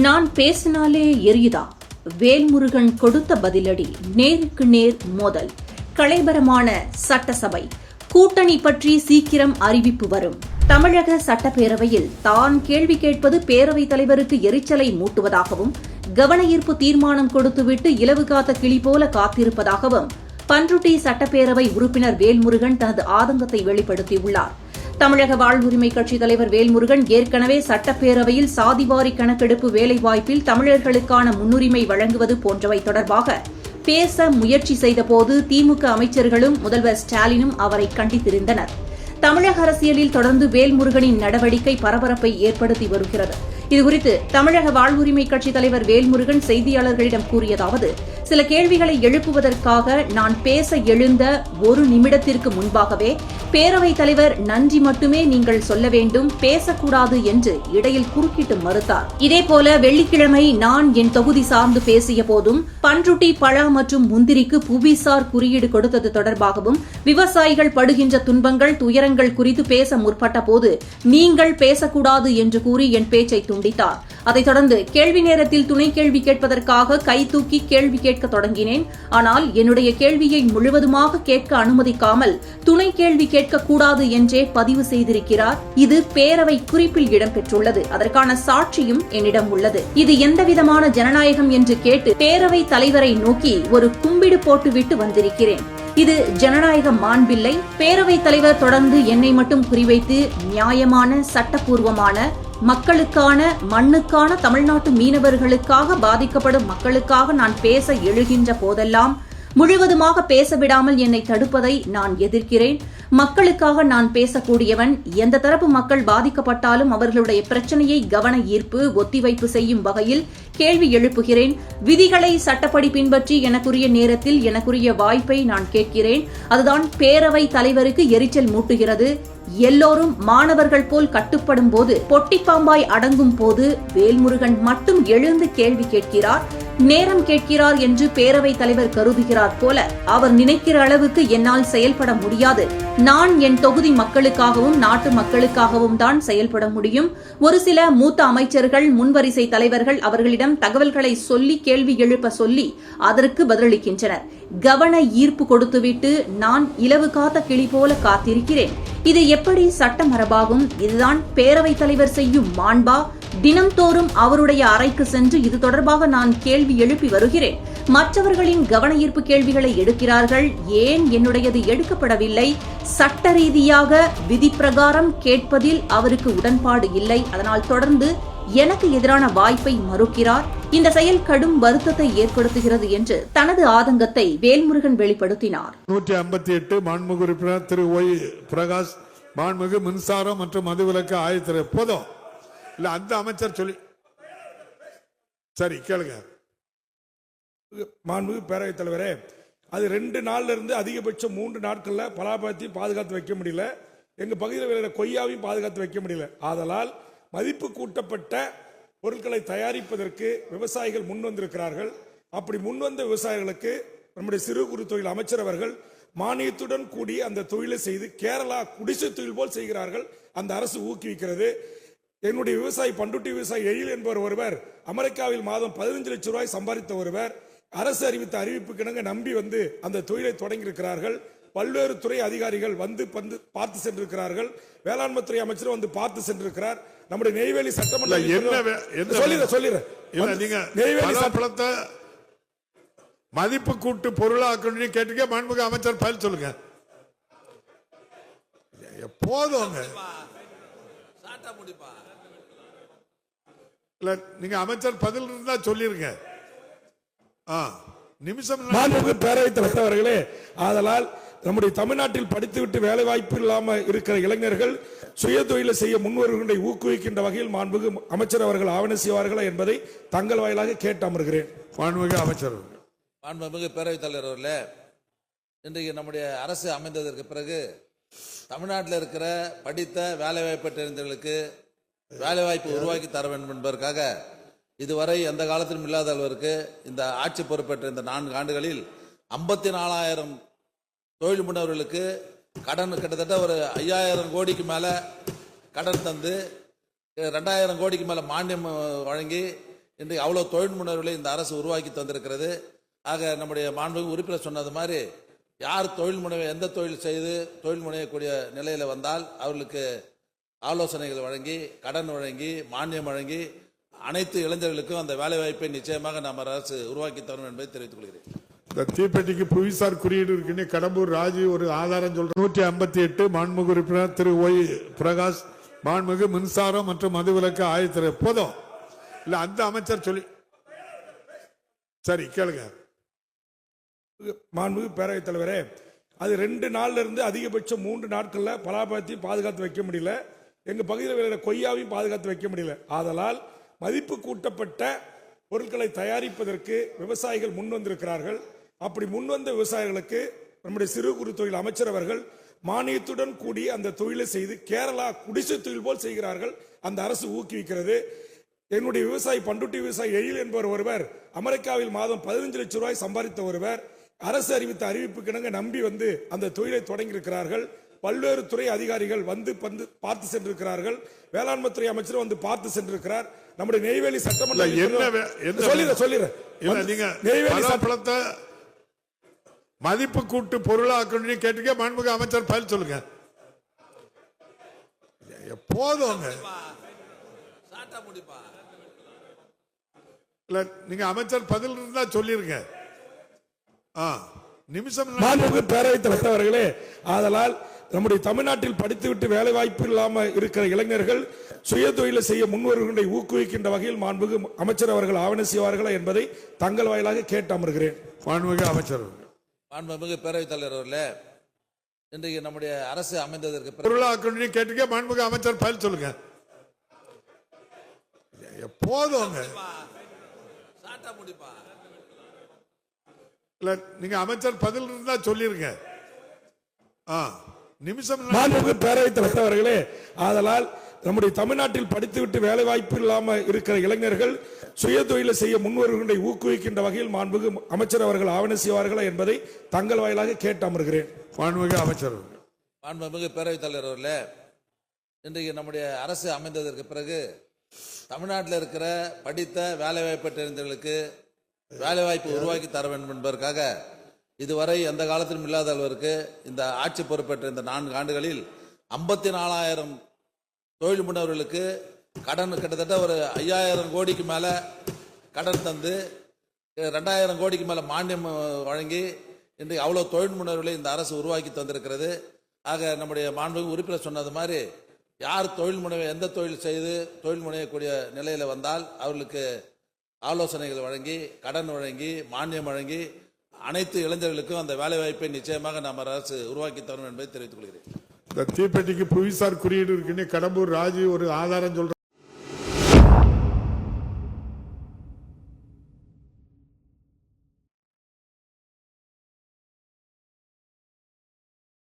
நான் பேசினாலே எரியுதா? வேல்முருகன் கொடுத்த பதிலடி நேருக்கு நேர் மோதல். கலைபரமான சட்டசபை. கூட்டணி பற்றி சீக்கிரம் அறிவிப்பு வரும். தமிழக சட்டப்பேரவையில் தான் கேள்வி கேட்பது பேரவைத் தலைவருக்கு எரிச்சலை மூட்டுவதாகவும் கவன ஈர்ப்பு தீர்மானம் கொடுத்துவிட்டு இலவு காத்த கிளி போல காத்திருப்பதாகவும் பன்ருட்டி சட்டப்பேரவை உறுப்பினர் வேல்முருகன் தனது ஆதங்கத்தை வெளிப்படுத்தியுள்ளார். தமிழக வாழ்வுரிமை கட்சித் தலைவர் வேல்முருகன் ஏற்கனவே சட்டப்பேரவையில் சாதிவாரி கணக்கெடுப்பு வேலைவாய்ப்பில் தமிழர்களுக்கான முன்னுரிமை வழங்குவது போன்றவை தொடர்பாக பேச முயற்சி செய்தபோது திமுக அமைச்சர்களும் முதல்வர் ஸ்டாலினும் அவரை கண்டித்திருந்தனர். தமிழக அரசியலில் தொடர்ந்து வேல்முருகனின் நடவடிக்கை பரபரப்பை ஏற்படுத்தி வருகிறது. இதுகுறித்து தமிழக வாழ்வுரிமை கட்சித் தலைவர் வேல்முருகன் செய்தியாளர்களிடம் கூறியதாவது சில கேள்விகளை எழுப்புவதற்காக நான் பேச எழுந்த ஒரு நிமிடத்திற்கு முன்பாகவே பேரவைத் தலைவர் நன்றி மட்டுமே நீங்கள் சொல்ல வேண்டும் பேசக்கூடாது என்று இடையில் குறுக்கிட்டு மறுத்தார். இதேபோல வெள்ளிக்கிழமை நான் என் தொகுதி சார்ந்து பேசிய போதும் பன்ருட்டி பழா மற்றும் முந்திரிக்கு புவிசார் குறியீடு கொடுத்தது தொடர்பாகவும் விவசாயிகள் படுகின்ற துன்பங்கள் துயரங்கள் குறித்து பேச முற்பட்ட போது நீங்கள் பேசக்கூடாது என்று கூறி என் பேச்சை துண்டித்தார். அதைத் தொடர்ந்து கேள்வி நேரத்தில் துணை கேள்வி கேட்பதற்காக கை தூக்கி கேள்வி கேட்க தொடங்கினேன். ஆனால் என்னுடைய கேள்வியை முழுவதுமாக கேட்க அனுமதிக்காமல் துணை கேள்வி கேட்கக்கூடாது என்றே பதிவு செய்திருக்கிறார். இது பேரவை குறிப்பில் இடம்பெற்றுள்ளது. அதற்கான சாட்சியும் என்னிடம் உள்ளது. இது எந்தவிதமான ஜனநாயகம் என்று கேட்டு பேரவை தலைவரை நோக்கி ஒரு கும்பிடு போட்டுவிட்டு வந்திருக்கிறேன். இது ஜனநாயக மாண்பில்லை. பேரவைத் தலைவர் தொடர்ந்து என்னை மட்டும் குறிவைத்து நியாயமான சட்டப்பூர்வமான மக்களுக்கான மண்ணுக்கான தமிழ்நாட்டு மீனவர்களுக்காக பாதிக்கப்படும் மக்களுக்காக நான் பேச எழுகின்ற போதெல்லாம் முழுவதுமாக பேசவிடாமல் என்னை தடுப்பதை நான் எதிர்க்கிறேன். மக்களுக்காக நான் பேசக்கூடியவன் எந்த தரப்பு மக்கள் பாதிக்கப்பட்டாலும் அவர்களுடைய பிரச்சனையை கவன ஈர்ப்பு ஒத்திவைப்பு செய்யும் வகையில் கேள்வி எழுப்புகிறேன். விதிகளை சட்டப்படி பின்பற்றி எனக்குரிய நேரத்தில் எனக்குரிய வாய்ப்பை நான் கேட்கிறேன். அதுதான் பேரவை தலைவருக்கு எரிச்சல் மூட்டுகிறது. எல்லோரும் மாணவர்கள் போல் கட்டுப்படும் போது பொட்டிப்பாம்பாய் அடங்கும் போது வேல்முருகன் மட்டும் எழுந்து கேள்வி கேட்கிறார். நேரம் கேட்கிறார் என்று பேரவைத் தலைவர் கருதுகிறார் போல அவர் நினைக்கிற அளவுக்கு என்னால் செயல்பட முடியாது. நான் என் தொகுதி மக்களுக்காகவும் நாட்டு மக்களுக்காகவும் தான் செயல்பட முடியும். ஒரு சில மூத்த அமைச்சர்கள் முன்வரிசை தலைவர்கள் அவர்களிடம் தகவல்களை சொல்லி கேள்வி எழுப்ப சொல்லி அதற்கு பதிலளிக்கின்றனர். கவன ஈர்ப்பு கொடுத்துவிட்டு நான் இலவு காத்த கிளி போல காத்திருக்கிறேன். இது எப்படி சட்ட மரபாகும்? இதுதான் பேரவைத் தலைவர் செய்யும் மாண்பா? தினம்தோறும் அவருடைய அறைக்கு சென்று இது தொடர்பாக நான் கேள்வி எழுப்பி வருகிறேன். மற்றவர்களின் கவன ஈர்ப்பு கேள்விகளை எடுக்கிறார்கள். ஏன் என்னுடையது எடுக்கப்படவில்லை? சட்ட ரீதியாக விதி பிரகாரம் கேட்பதில் அவருக்கு உடன்பாடு இல்லை. அதனால் தொடர்ந்து எனக்கு எதிரான வாய்ப்பை மறுக்கிறார். இந்த செயல் கடும் வருத்தத்தை ஏற்படுத்துகிறது என்று தனது ஆதங்கத்தை வேல்முருகன் வெளிப்படுத்தினார். நூற்றி ஐம்பத்தி எட்டு மாண்புகு உறுப்பினர் திரு ஒய் பிரகாஷ் மாண்புகு மின்சாரம் மற்றும் மதுவிலக்கு ஆயத்திர. போதும். இல்லை அந்த அமைச்சர் சொல்லி சரி கேளுங்க. மாண்புமிகு பேரவைத் தலைவரே அது ரெண்டு நாள்ல இருந்து அதிகபட்சம் மூன்று நாட்கள்ல பலாபழத்தையும் பாதுகாத்து வைக்க முடியல. எங்க பகுதியில் விளையிற கொய்யாவையும் பாதுகாத்து வைக்க முடியல. ஆதலால் மதிப்பு கூட்டப்பட்ட பொருட்களை தயாரிப்பதற்கு விவசாயிகள் முன் வந்திருக்கிறார்கள். அப்படி முன் வந்த விவசாயிகளுக்கு நம்முடைய சிறு குறு தொழில் அமைச்சர் அவர்கள் மானியத்துடன் கூடி அந்த தொழிலை செய்து கேரளா குடிசை தொழில் போல் செய்கிறார்கள். அந்த அரசு ஊக்குவிக்கிறது. என்னுடைய விவசாயி பண்டுட்டி விவசாயி எழில் என்பவர் ஒருவர் அமெரிக்காவில் மாதம் பதினஞ்சு லட்சம் ரூபாய் சம்பாதித்த ஒருவர் அரசு அறிவித்த அறிவிப்புக்கு இணங்க நம்பி வந்து அந்த தொழிலை தொடங்கி இருக்கிறார்கள் பல்வேறு துறை அதிகாரிகள் வந்து வந்து பார்த்து சென்றிருக்கிறார்கள். வேளாண்மை துறை அமைச்சர் வந்து பார்த்து சென்றிருக்கிறார். நம்முடைய நெய்வேலி சட்டமன்ற என்ன வே- என்ன சொல்லிடுறேன் சொல்லிடுறேன். மதிப்பு கூட்டு பொருளாக்கணும்னு கேட்டுக்க மாண்புமிகு அமைச்சர் பதில் சொல்லுங்க. போதுங்க இல்ல நீங்க அமைச்சர் பதில் இருந்தா சொல்லிருங்க. ஆ நிமிஷம் மாண்புமிகு பேரவைத் தலைவர் அவர்களே ஆதலால் நம்முடைய தமிழ்நாட்டில் படித்துவிட்டு வேலை வாய்ப்பு இல்லாம இருக்கிற இளைஞர்கள் சுய தொழிலை செய்ய முன்வருகின்ற ஊக்குவிக்கின்ற வகையில் மாண்புமிகு அமைச்சர் அவர்கள் ஆவணம் செய்வார்களா என்பதை தங்கள் வாயிலாக கேட்டு அமர்கிறேன். மாண்புமிகு அமைச்சர் மாண்புமிகு பேரவைத் தலைவர் அவர்களே இன்றைக்கு நம்முடைய அரசு அமைந்ததற்கு பிறகு தமிழ்நாட்டில் இருக்கிற படித்த வேலைவாய்ப்பு தெரிந்தவர்களுக்கு வேலைவாய்ப்பு உருவாக்கி தர வேண்டும் என்பதற்காக இதுவரை எந்த காலத்திலும் இல்லாத அளவிற்கு இந்த ஆட்சி பொறுப்பேற்ற இந்த நான்கு ஆண்டுகளில் ஐம்பத்தி நாலாயிரம் தொழில் முனைவர்களுக்கு கடன் கிட்டத்தட்ட ஒரு ஐயாயிரம் கோடிக்கு மேலே கடன் தந்து ரெண்டாயிரம் கோடிக்கு மேலே மானியம் வழங்கி இன்றைக்கு அவ்வளோ தொழில் முனைவர்களை இந்த அரசு உருவாக்கி தந்திருக்கிறது. ஆக நம்முடைய மாண்பு உறுப்பினர் சொன்னது மாதிரி யார் தொழில் முனைவை எந்த தொழில் செய்து தொழில் முனையக்கூடிய நிலையில் வந்தால் அவர்களுக்கு ஆலோசனைகள் வழங்கி கடன் வழங்கி மானியம் வழங்கி அனைத்து இளைஞர்களுக்கும் அந்த வேலைவாய்ப்பை நிச்சயமாக நம்ம அரசு உருவாக்கி தரும் என்பதை தெரிவித்துக் கொள்கிறேன். இந்த தீப்பெட்டிக்கு புவிசார் குறியீடு இருக்குன்னு கடம்பூர் ராஜி ஒரு ஆதாரம் சொல்ற நூற்றி ஐம்பத்தி எட்டு மாண்புமிகு உறுப்பினர் திரு ஒய் பிரகாஷ் மாண்புமிகு மின்சாரம் மற்றும் மதுவிலக்கு ஆயத்திர போதும். இல்ல அந்த அமைச்சர் சொல்லி சரி கேளுங்க. மாண்புமிகு பேரவைத் தலைவரே அது ரெண்டு நாள்ல இருந்து அதிகபட்சம் மூன்று நாட்கள்ல பலாபழத்தையும் பாதுகாத்து வைக்க முடியல. எங்க பகுதியில் விளையிற கொய்யாவையும் பாதுகாத்து வைக்க முடியல. ஆதலால் மதிப்பு கூட்டப்பட்ட பொருட்களை தயாரிப்பதற்கு விவசாயிகள் முன் வந்திருக்கிறார்கள். அப்படி முன்வந்த விவசாயிகளுக்கு நம்முடைய சிறு குறு தொழில் அமைச்சர் அவர்கள் மானியத்துடன் கூடி அந்த தொழிலை செய்து கேரளா குடிசை தொழில் போல் செய்கிறார்கள். அந்த அரசு ஊக்குவிக்கிறது. என்னுடைய விவசாயி பண்டுட்டி விவசாயி எழில் என்பவர் ஒருவர் அமெரிக்காவில் மாதம் பதினஞ்சு லட்சம் ரூபாய் சம்பாதித்த ஒருவர் அரசு அறிவித்த அறிவிப்புக்கிணங்க நம்பி வந்து அந்த தொழிலை தொடங்கி இருக்கிறார்கள் பல்வேறு துறை அதிகாரிகள் வந்து வந்து பார்த்து சென்றிருக்கிறார்கள். வேளாண்மை துறை அமைச்சர் வந்து பார்த்து சென்றிருக்கிறார். நம்முடைய நெய்வேலி சட்டமன்ற சொல்லிடுறேன் சொல்லிடுறேன் நீங்க நெய்வேலி பலாப்பழத்தை மதிப்பு கூட்டு பொருளாக்கணும்னு கேட்டுக்க மாண்புமிகு அமைச்சர் பதில் சொல்லுங்க. இல்ல நீங்க அமைச்சர் பதில் இருந்தா சொல்லிருங்க. நிமிஷம் இல்ல. மாண்புமிகு பேரவைத் தலைவர் அவர்களே ஆதலால் நம்முடைய தமிழ்நாட்டில் படித்துவிட்டு வேலை வாய்ப்பு இல்லாம இருக்கிற இளைஞர்கள் சுய தொழிலை செய்ய முன்வருகின்ற ஊக்குவிக்கின்ற வகையில் மாண்புமிகு அமைச்சர் அவர்கள் ஆவண செய்வார்களா என்பதை தங்கள் வாயிலாக கேட்டு அமர்கிறேன் மாண்புமிகு அமைச்சர் மாண்புமிகு பேரவைத் தலைவர் அவர்களே இன்றைக்கு நம்முடைய அரசு அமைந்ததற்கு பிறகு பொருளாக்கணும்னு கேட்டுக்க மாண்புமிகு அமைச்சர் பதில் சொல்லுங்க. போதுங்க இல்ல நீங்க அமைச்சர் பதில் இருந்தா சொல்லிருங்க. ஆ நிமிஷம். மாண்புமிகு பேரவைத் தலைவர் அவர்களே ஆதலால் நம்முடைய தமிழ்நாட்டில் படித்துவிட்டு வேலை வாய்ப்பு இல்லாம இருக்கிற இளைஞர்கள் சுய தொழிலை செய்ய முன்வருகின்ற ஊக்குவிக்கின்ற வகையில் மாண்புமிகு அமைச்சர் அவர்கள் ஆவண செய்வார்களா என்பதை தங்கள் வாயிலாக கேட்டு அமர்கிறேன். மாண்புமிகு அமைச்சர் மாண்புமிகு பேரவைத் தலைவர் அவர்களே இன்றைக்கு நம்முடைய அரசு அமைந்ததற்கு பிறகு தமிழ்நாட்டில் இருக்கிற படித்த வேலைவாய்ப்பு இளைஞர்களுக்கு வேலைவாய்ப்பு உருவாக்கி தர வேண்டும் என்பதற்காக இதுவரை எந்த காலத்திலும் இல்லாத அளவிற்கு இந்த ஆட்சி பொறுப்பேற்ற இந்த நான்கு ஆண்டுகளில் ஐம்பத்தி நாலாயிரம் தொழில் முன்னவர்களுக்கு கடன் கிட்டத்தட்ட ஒரு ஐயாயிரம் கோடிக்கு மேலே கடன் தந்து ரெண்டாயிரம் கோடிக்கு மேலே மானியம் வழங்கி இன்றைக்கு அவ்வளோ தொழில் முன்னர்களை இந்த அரசு உருவாக்கி தந்திருக்கிறது. ஆக நம்முடைய மாண்பு உறுப்பினர் சொன்னது மாதிரி யார் தொழில் முனைவை எந்த தொழில் செய்து தொழில் முனையக்கூடிய நிலையில வந்தால் அவர்களுக்கு ஆலோசனைகள் வழங்கி கடன் வழங்கி மானியம் வழங்கி அனைத்து இளைஞர்களுக்கும் அந்த வேலைவாய்ப்பை நிச்சயமாக நம்ம அரசு உருவாக்கி தரும் என்பதை தெரிவித்துக் கொள்கிறேன். இந்த தீப்பெட்டிக்கு புவிசார் குறியீடு இருக்குன்னு கடம்பூர் ராஜு ஒரு ஆதாரம் சொல்ற